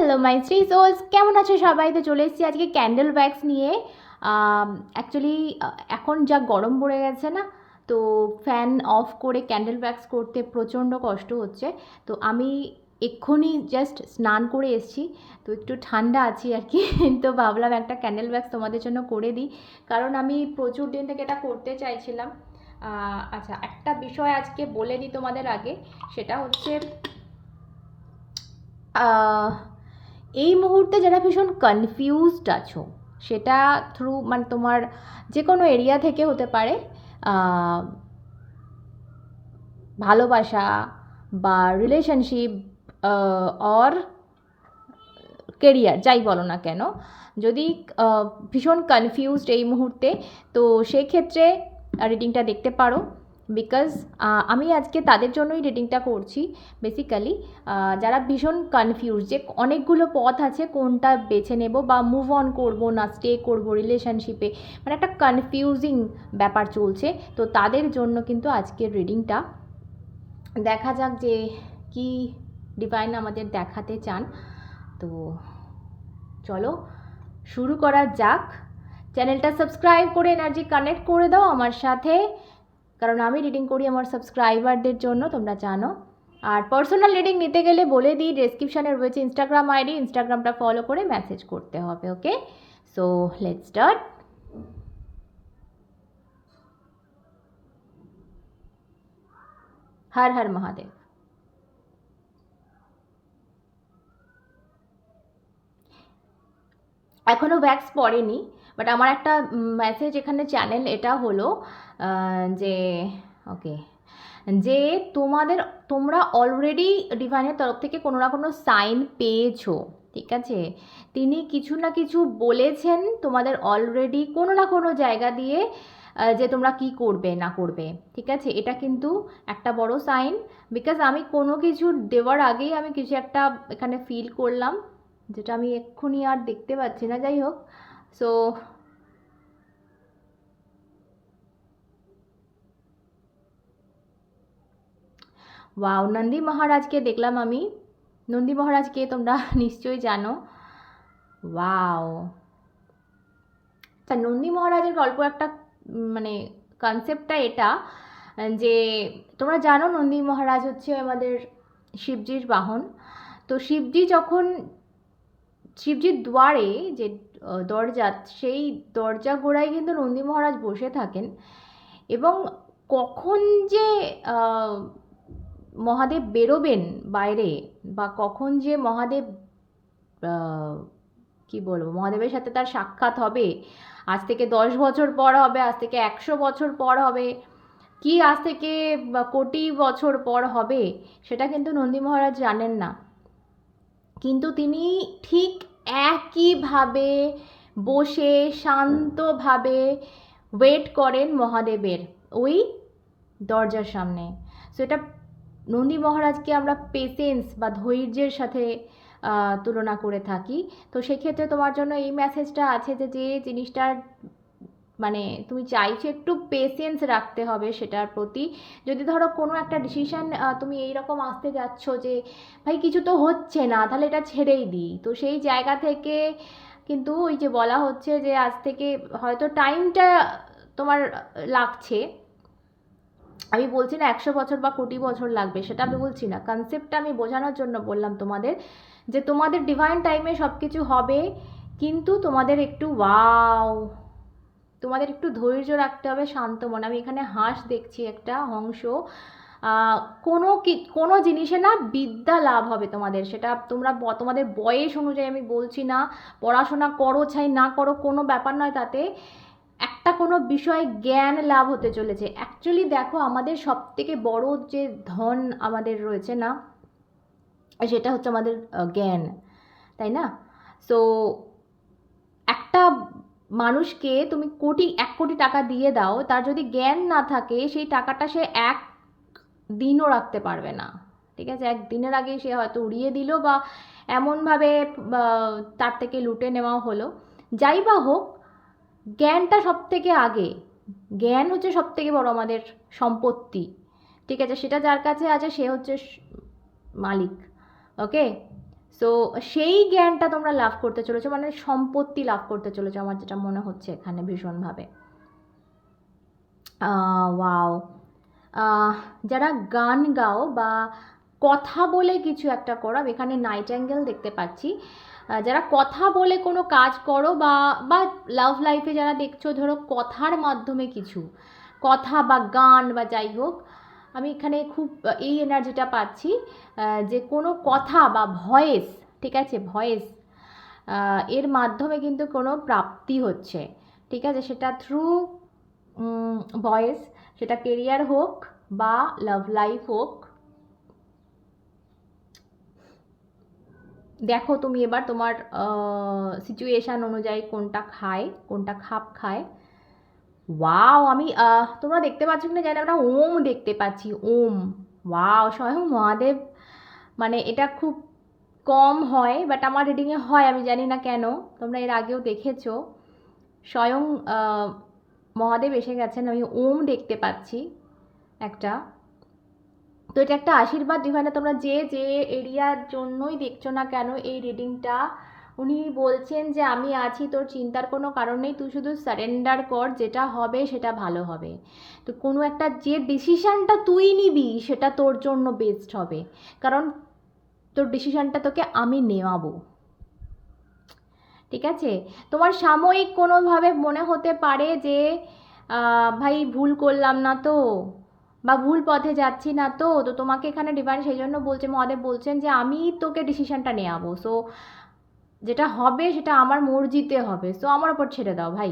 Hello my three sols কেমন আছো সবাই? তো চলে এসেছি আজকে ক্যান্ডেল ওয়্যাক্স নিয়ে। অ্যাকচুয়ালি এখন যা গরম পড়ে গেছে না, তো ফ্যান অফ করে ক্যান্ডেল ওয়্যাক্স করতে প্রচণ্ড কষ্ট হচ্ছে। তো আমি এক্ষুনি জাস্ট স্নান করে এসেছি। তো একটু ঠান্ডা আছি আর কি। তো ভাবলাম একটা ক্যান্ডেল ওয়্যাক্স তোমাদের জন্য করে দিই। কারণ আমি প্রচুর দিন থেকে এটা করতে চাইছিলাম। আচ্ছা একটা বিষয় আজকে বলে দিই তোমাদের আগে। সেটা হচ্ছে এই মুহূর্তে যারা ভীষণ কনফিউজড আছো, সেটা থ্রু মানে তোমার যে কোনো এরিয়া থেকে হতে পারে ভালোবাসা বা রিলেশনশিপ অর কেরিয়ার যাই বলো না কেন, যদি ভীষণ কনফিউজড এই মুহূর্তে, তো সেই ক্ষেত্রে রিডিংটা দেখতে পারো। বিকজ আমি আজকে তাদের জন্যই রিডিংটা করছি বেসিক্যালি যারা ভীষণ কনফিউজ যে অনেকগুলো পথ আছে কোনটা বেছে নেব বা মুভ অন করব না স্টে করব রিলেশনশিপে মানে একটা কনফিউজিং ব্যাপার চলছে। তো তাদের জন্য কিন্তু আজকের রিডিংটা দেখা যাক যে কি ডিভাইন আমাদের দেখাতে চান। তো চলো, শুরু করা যাক। চ্যানেলটা সাবস্ক্রাইব করে এনার্জি কানেক্ট করে দাও আমার সাথে। কারণ আমি রিডিং করি আমার সাবস্ক্রাইবারদের জন্য, তোমরা জানো। আর পার্সোনাল রিডিং নিতে গেলে বলে দিই ডেসক্রিপশানে রয়েছে ইনস্টাগ্রাম আইডি ইনস্টাগ্রামটা ফলো করে মেসেজ করতে হবে okay so let start Har Har Mahadev. এখনও ভ্যাক্স পড়েনি। বাট আমার একটা মেসেজ এখানে চ্যানেল এটা হলো যে ওকে যে তোমাদের, তোমরা অলরেডি ডিভাইনের তরফ থেকে কোনো না কোনো সাইন পেয়েছ, ঠিক আছে? তিনি কিছু না কিছু বলেছেন তোমাদের অলরেডি কোনো না কোনো জায়গা দিয়ে যে তোমরা কি করবে, না করবে, ঠিক আছে? এটা কিন্তু একটা বড় সাইন বিকজ আমি কোনো কিছু দেওয়ার আগেই আমি কিছু একটা এখানে ফিল করলাম, যেটা আমি এক্ষুনি আর দেখতে পাচ্ছি না, যাই হোক। সো ওয়াও নন্দী মহারাজকে দেখলাম আমি নন্দী মহারাজকে তোমরা নিশ্চয়ই জানো ওয়াও তা নন্দী মহারাজের গল্প একটা মানে কনসেপ্টটা এটা যে তোমরা জানো নন্দী মহারাজ হচ্ছে আমাদের শিবজির বাহন তো শিবজি যখন শিবজির দুয়ারে যে দরজা, সেই দরজা গোড়ায় কিন্তু নন্দী মহারাজ বসে থাকেন এবং কখন যে মহাদেব বেরোবেন বাইরে বা কখন যে মহাদেব কি বলব, মহাদেবের সাথে তার সাক্ষাৎ হবে, আজ থেকে দশ বছর পর হবে, আজ থেকে একশো বছর পর হবে, কি আজ থেকে কোটি বছর পর হবে, সেটা কিন্তু নন্দী মহারাজ জানেন না। কিন্তু তিনি ঠিক একইভাবে বসে শান্তভাবে ওয়েট করেন মহাদেবের ওই দরজার সামনে। সো এটা নন্দী মহারাজকে আমরা পেশেন্স বা ধৈর্যের সাথে তুলনা করে থাকি। তো সেক্ষেত্রে তোমার জন্য এই মেসেজটা আছে যে যে জিনিসটার মানে তুমি চাইছো একটু পেশেন্স রাখতে হবে সেটার প্রতি। যদি ধরো কোনো একটা ডিসিশান তুমি এই রকম আসতে যাচ্ছ যে, ভাই, কিছু তো হচ্ছে না, তাহলে এটা ছেড়েই দিই। তো সেই জায়গা থেকে কিন্তু ওই যে বলা হচ্ছে যে, আজ থেকে হয়তো টাইমটা তোমার লাগছে। আমি বলছি না একশো বছর বা কোটি বছর লাগবে, সেটা আমি বলছি না। কনসেপ্টটা আমি বোঝানোর জন্য বললাম তোমাদের যে, তোমাদের ডিভাইন টাইমে সব কিছু হবে, কিন্তু তোমাদের একটু ওয়াও তোমাদের একটু ধৈর্য রাখতে হবে, শান্ত মনে। আমি এখানে হাঁস দেখছি, একটা হংস কোনো কি, কোনো জিনিসে না বিদ্যা লাভ হবে তোমাদের। সেটা তোমরা তোমাদের বয়স অনুযায়ী আমি বলছি না। পড়াশোনা করো, চাই না করো, কোনো ব্যাপার নয় তাতে। একটা কোনো বিষয়ে জ্ঞান লাভ হতে চলেছে। অ্যাকচুয়ালি দেখো, আমাদের সব থেকে বড় যে ধন আমাদের রয়েছে না, সেটা হচ্ছে আমাদের জ্ঞান। তাই না? সো একটা মানুষকে তুমি কোটি, এক কোটি টাকা দিয়ে দাও, তার যদি জ্ঞান না থাকে, সেই টাকাটা সে এক দিনও রাখতে পারবে না। ঠিক আছে? এক দিনের আগেই সে হয়তো উড়িয়ে দিল বা এমনভাবে তার থেকে লুটে নেওয়া হলো। যাই বা হোক, জ্ঞানটা সব থেকে আগে। জ্ঞান হচ্ছে সব থেকে বড় আমাদের সম্পত্তি। ঠিক আছে? সেটা যার কাছে আছে, সে হচ্ছে মালিক। ওকে? সো সেই জ্ঞানটা তোমরা লাভ করতে চলেছো মানে সম্পত্তি লাভ করতে চলেছো আমার যেটা মনে হচ্ছে এখানে ভীষণভাবে। ওয়াও যারা গান গাও বা কথা বলে কিছু একটা করো, আমি এখানে নাইট অ্যাঙ্গেল দেখতে পাচ্ছি। যারা কথা বলে কোনো কাজ করো বা বা লাভ লাইফে যারা দেখছ, ধরো কথার মাধ্যমে কিছু, কথা বা গান বা যাই হোক আমি এখানে খুব এই এনার্জিটা পাচ্ছি যে কোনো কথা বা ভয়েস ঠিক আছে? ভয়েস এর মাধ্যমে কিন্তু কোনো প্রাপ্তি হচ্ছে, ঠিক আছে? সেটা থ্রু ভয়েস সেটা কেরিয়ার হোক বা লাভ লাইফ হোক। দেখো তুমি এবার তোমার সিচুয়েশান অনুযায়ী কোনটা খায়, কোনটা খাপ খায়। ওয়াও আমি তোমরা দেখতে পাচ্ছ কিনা জানি আমরা ওম দেখতে পাচ্ছি, ওম। ওয়াও স্বয়ং মহাদেব। মানে এটা খুব কম হয় বাট আমার রিডিংয়ে হয়, আমি জানি না কেন। তোমরা এর আগেও দেখেছ। স্বয়ং মহাদেব এসে গেছেন, আমি ওম দেখতে পাচ্ছি একটা। তো এটা একটা আশীর্বাদ, যেখানে তোমরা যে যে এরিয়ার জন্যই দেখছ না কেন, এই রিডিংটা উনি বলছেন যে, আমি আছি, তোর চিন্তার কোনো কারণ নেই, তুই শুধু সারেন্ডার কর, যেটা হবে সেটা ভালো হবে। তো কোনো একটা যে ডিসিশানটা তুই নিবি, সেটা তোর জন্য বেস্ট হবে। কারণ তোর ডিসিশানটা তোকে আমি নেওয়াবো। ঠিক আছে? তোমার সাময়িক কোনোভাবে মনে হতে পারে যে ভাই, ভুল করলাম না তো? বা ভুল পথে যাচ্ছি না তো? তো তোমাকে এখানে ডিভাইন সেই জন্য বলছে, মহাদেব বলছেন যে, আমি তোকে ডিসিশানটা নেওয়াবো। সো যেটা হবে সেটা আমার মর্জিতে হবে। সো আমার ওপর ছেড়ে দাও ভাই।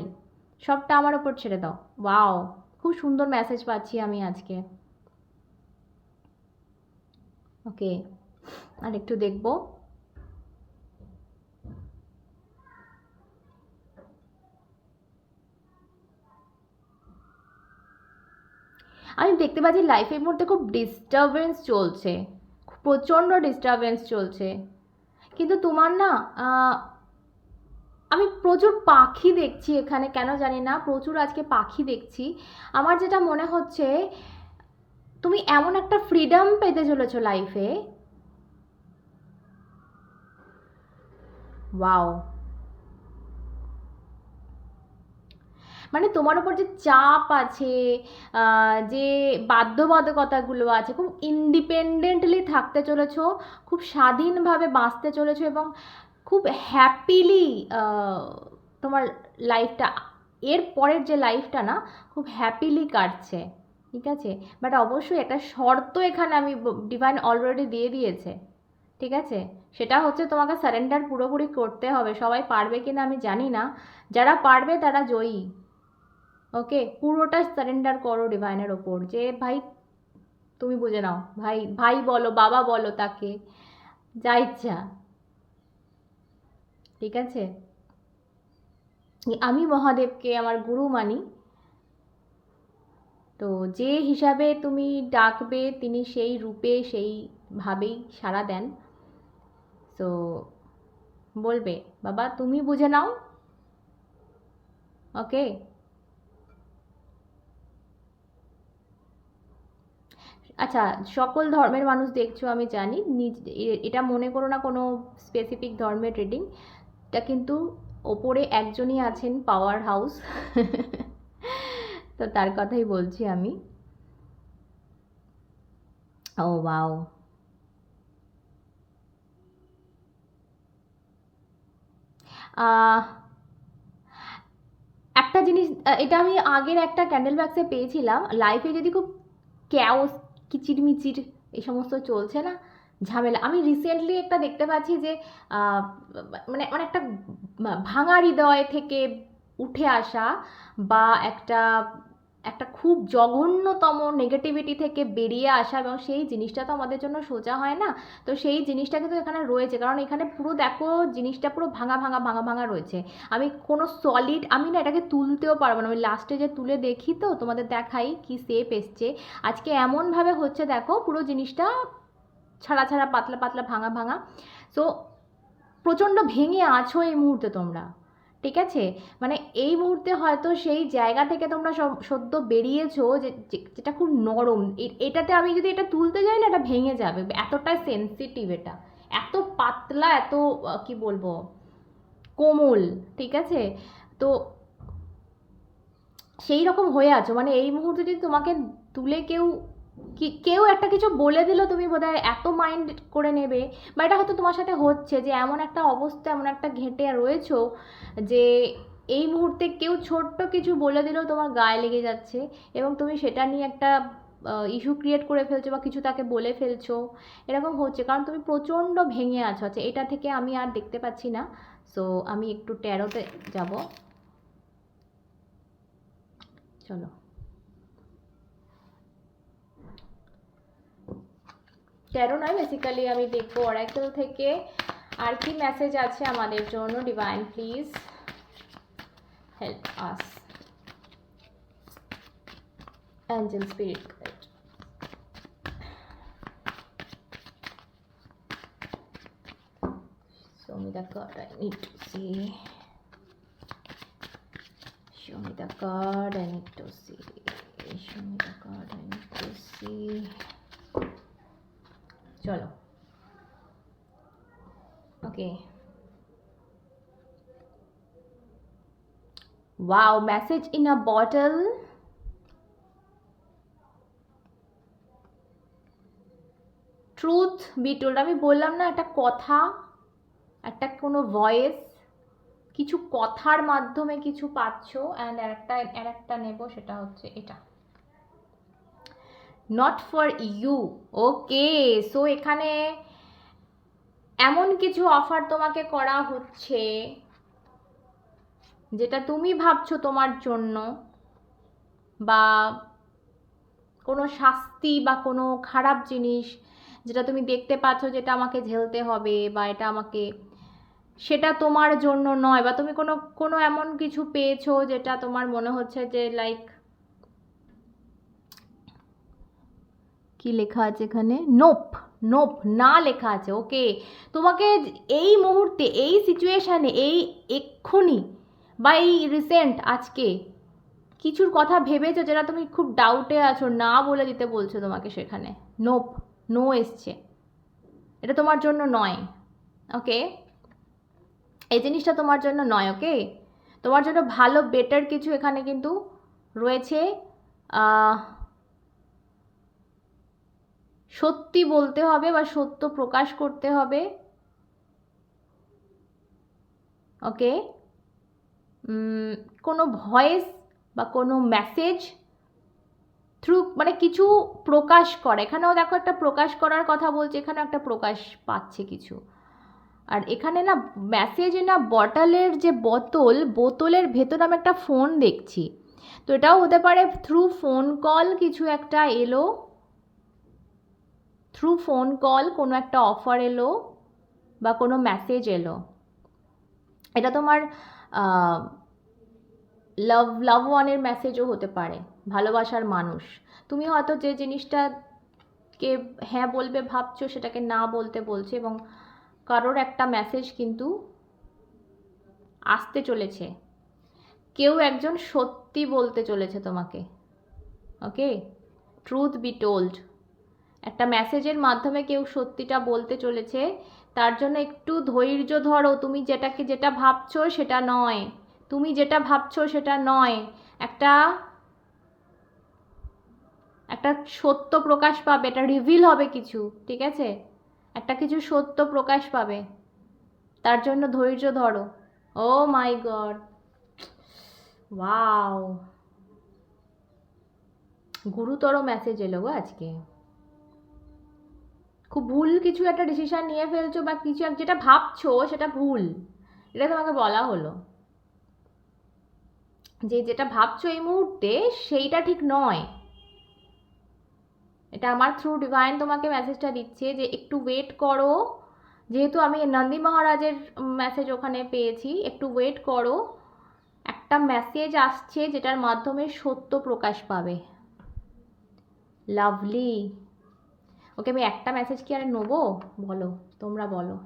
সবটা আমার ওপর ছেড়ে দাও। ওয়াও খুব সুন্দর মেসেজ পাচ্ছি আমি আজকে। ওকে আর একটু দেখব। আমি দেখতে পাচ্ছি লাইফের মধ্যে খুব ডিস্টারবেন্স চলছে। প্রচণ্ড ডিস্টারবেন্স চলছে। কিন্তু তোমার না আমি প্রচুর পাখি দেখছি এখানে, কেন জানি না, প্রচুর আজকে পাখি দেখছি। আমার যেটা মনে হচ্ছে, তুমি এমন একটা ফ্রিডম পেতে চলেছো লাইফে ওয়াও মানে তোমার উপর যে চাপ আছে যে বাধ্যবাধকতাগুলো আছে, খুব ইন্ডিপেন্ডেন্টলি থাকতে চলেছো, খুব স্বাধীনভাবে বাঁচতে চলেছো এবং খুব হ্যাপিলি তোমার লাইফটা এর পরের যে লাইফটা না, খুব হ্যাপিলি কাটছে, ঠিক আছে? বাট অবশ্যই একটা শর্ত এখানে আমি ডিভাইন অলরেডি দিয়ে দিয়েছে, ঠিক আছে? সেটা হচ্ছে তোমাকে সারেন্ডার পুরোপুরি করতে হবে, সবাই পারবে কিনা আমি জানি না, যারা পারবে তারা জয়ী। ওকে পুরোটা সারেন্ডার করো ডিভাইনের ওপর যে ভাই, তুমি বুঝে নাও। ভাই ভাই বলো, বাবা বলো তাকে, যা ইচ্ছা। ঠিক আছে? আমি মহাদেবকে আমার গুরু মানি। তো যে হিসাবে তুমি ডাকবে, তিনি সেই রূপে সেইভাবেই সাড়া দেন। তো বলবে, বাবা, তুমি বুঝে নাও। ওকে আচ্ছা সকল ধর্মের মানুষ দেখছ আমি জানি, নিজ, এটা মনে করো না কোনো স্পেসিফিক ধর্মের রিডিং এটা কিন্তু ওপরে একজনই আছেন পাওয়ার হাউস তো তার কথাই বলছি আমি। ও আহ, একটা জিনিস এটা আমি আগের একটা ক্যান্ডেল বাক্সে পেয়েছিলাম। লাইফে যদি খুব ক্যাওস কিচিরমিচির, এই সমস্ত চলছে না, ঝামেলা। আমি রিসেন্টলি একটা দেখতে পাচ্ছি যে মানে অনেকটা ভাঙা হৃদয় থেকে উঠে আসা বা একটা একটা খুব জঘন্যতম নেগেটিভিটি থেকে বেরিয়ে আসা এবং সেই জিনিসটা তো আমাদের জন্য সোজা হয় না। তো সেই জিনিসটা কিন্তু এখানে রয়েছে, কারণ এখানে পুরো দেখো জিনিসটা পুরো ভাঙা ভাঙা ভাঙা ভাঙা রয়েছে। আমি কোনো সলিড আমি না এটাকে তুলতেও পারব না। আমি লাস্টে যে তুলে দেখি তো, তোমাদের দেখাই কি শেপ এসছে। আজকে এমনভাবে হচ্ছে দেখো, পুরো জিনিসটা ছাড়া ছাড়া, পাতলা পাতলা, ভাঙা ভাঙা। সো প্রচণ্ড ভেঙে আছো এই মুহূর্তে তোমরা। ঠিক আছে? মানে এই মুহূর্তে হয়তো সেই জায়গা থেকে তোমরা সদ্য বেরিয়েছো যে যেটা খুব নরম। এটাতে আমি যদি এটা তুলতে যাই না, এটা ভেঙে যাবে। এতটাই সেন্সিটিভ এটা। এত পাতলা, এত কি বলব? কোমল, ঠিক আছে? তো সেই রকম হয়ে আছো। মানে এই মুহূর্তে যদি তোমাকে তুলে কেউ কি, কেউ একটা কিছু বলে দিল তুমি বোধহয় এত মাইন্ড করে নেবে, বা এটা হয়তো তোমার সাথে হচ্ছে যে এমন একটা অবস্থা, এমন একটা ঘেঁটে রয়েছো যে এই মুহূর্তে কেউ ছোট্ট কিছু বলে দিলেও তোমার গায়ে লেগে যাচ্ছে এবং তুমি সেটা নিয়ে একটা ইস্যু ক্রিয়েট করে ফেলছো বা কিছু তাকে বলে ফেলছো, এরকম হচ্ছে। কারণ তুমি প্রচণ্ড ভেঙে আছো আচ্ছা এটা থেকে আমি আর দেখতে পাচ্ছি না সো আমি একটু ট্যারোতে যাব। চলো। ট্যারো নয় বেসিক্যালি আমি দেখব অরাকেল থেকে আর কি মেসেজ আছে আমাদের জন্য divine please help us angel spirit Show me the card I need to see. Show me the card I need to see. Show me the card I need to see. চলো। Okay wow message in a bottle truth be told আমি বললাম না, একটা কথা, একটা কোনো voice কিছু কথার মাধ্যমে কিছু পাচ্ছ অ্যান্ড একটা, আর একটা নেব, সেটা হচ্ছে এটা। Not for you okay so এখানে এমন কিছু অফার তোমাকে করা হচ্ছে যেটা তুমি ভাবছ তোমার জন্য বা কোনো শাস্তি বা কোনো খারাপ জিনিস যেটা তুমি দেখতে পাচ্ছ যেটা আমাকে ঝেলতে হবে বা এটা আমাকে সেটা তোমার জন্য নয় বা তুমি কোনো কোনো এমন কিছু পেয়েছ যেটা তোমার মনে হচ্ছে যে লাইক কি লেখা আছে এখানে? নোপ নোপ না লেখা আছে। ওকে তোমাকে এই মুহূর্তে, এই সিচুয়েশানে এই এক্ষুনি বা এই রিসেন্ট আজকে কিছুর কথা ভেবেছো যেটা তুমি খুব ডাউটে আছো, না বলে দিতে বলছো তোমাকে সেখানে? নোপ নো এসছে। এটা তোমার জন্য নয়। ওকে এই জিনিসটা তোমার জন্য নয় ওকে তোমার জন্য ভালো বেটার কিছু এখানে কিন্তু রয়েছে। সত্যি বলতে হবে বা সত্য প্রকাশ করতে হবে। ওকে? কোনো ভয়েস বা কোনো মেসেজ থ্রু মানে কিছু প্রকাশ করে। এখানেও দেখো একটা প্রকাশ করার কথা বলছে এখানে একটা প্রকাশ পাচ্ছে কিছু। আর এখানে না মেসেজে না বটলের যে বোতল বোতলের ভেতর আমি একটা ফোন দেখছি। তো এটাও হতে পারে থ্রু ফোন কল কিছু একটা এলো। থ্রু ফোন কল কোনো একটা অফার এলো বা কোনো মেসেজ এলো। এটা তোমার লাভ লাভ ওয়ানের মেসেজও হতে পারে, ভালোবাসার মানুষ। তুমি হয়তো যে জিনিসটাকে হ্যাঁ বলবে ভাবছ, সেটাকে না বলতে বলছে এবং কারোর একটা মেসেজ কিন্তু আসতে চলেছে। কেউ একজন সত্যি বলতে চলেছে তোমাকে ওকে ট্রুথ বি টোল্ড একটা মেসেজের মাধ্যমে কেউ সত্যিটা বলতে চলেছে, তার জন্য একটু ধৈর্য ধরো। তুমি যেটাকে যেটা ভাবছ সেটা নয়। তুমি যেটা ভাবছ সেটা নয়। একটা একটা সত্য প্রকাশ পাবে এটা রিভিল হবে কিছু, ঠিক আছে? একটা কিছু সত্য প্রকাশ পাবে। তার জন্য ধৈর্য ধরো। ও মাই গড ওয়াও গুরুতর মেসেজ এলো গো আজকে। খুব ভুল কিছু একটা ডিসিশন নিয়ে ফেলছো বা কিছু এক, যেটা ভাবছ সেটা ভুল। এটা তোমাকে বলা হলো। যে যেটা ভাবছ এই মুহূর্তে সেইটা ঠিক নয়। এটা আমার থ্রু ডিভাইন তোমাকে মেসেজটা দিচ্ছে যে একটু ওয়েট করো। যেহেতু আমি নন্দী মহারাজের মেসেজ ওখানে পেয়েছি, একটু ওয়েট করো। একটা মেসেজ আসছে যেটার মাধ্যমে সত্য প্রকাশ পাবে। লাভলি ওকে আমি একটা মেসেজ কি আর নেব? বলো, তোমরা বলো।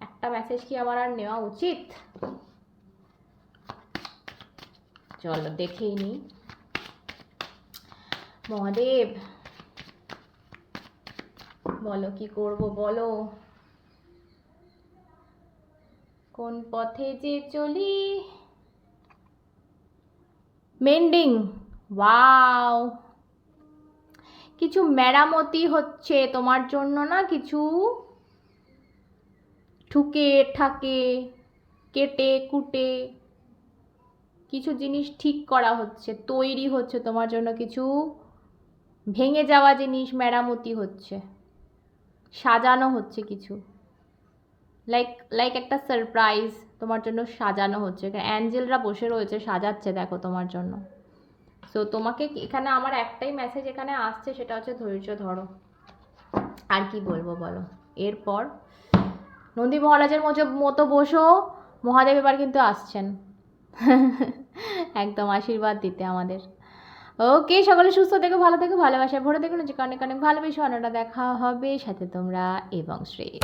একটা মেসেজ কি আমার আর নেওয়া উচিত? চলো, দেখেই নি। মহাদেব, বলো কি করব বলো? কোন পথে যে চলি? মেন্ডিং ওয়াও কিছু মেরামতি হচ্ছে তোমার জন্য না, কিছু ঠুকে, ঠাকে, কেটে, কুটে, কিছু জিনিস ঠিক করা হচ্ছে, তৈরি হচ্ছে তোমার জন্য কিছু ভেঙে যাওয়া জিনিস, মেরামতি হচ্ছে, সাজানো হচ্ছে কিছু। লাইক লাইক একটা সারপ্রাইজ তোমার জন্য সাজানো হচ্ছে। অ্যাঞ্জেলরা বসে রয়েছে, সাজাচ্ছে দেখো তোমার জন্য। সো তোমাকে এখানে আমার একটাই মেসেজ এখানে আসছে, সেটা হচ্ছে ধৈর্য ধরো। আর কি বলব বলো? এরপর, নন্দী মহারাজের মতো বসো, মহাদেব এবার কিন্তু আসছেন। একদম আশীর্বাদ দিতে আমাদের। ওকে সকলে সুস্থ থেকো, ভালো থেকো, ভালোবাসা ভরে দেখুন যে অনেক অনেক ভালোবেসে। অন্যটা দেখা হবে, সাথে তোমরা এবং শ্রেয়।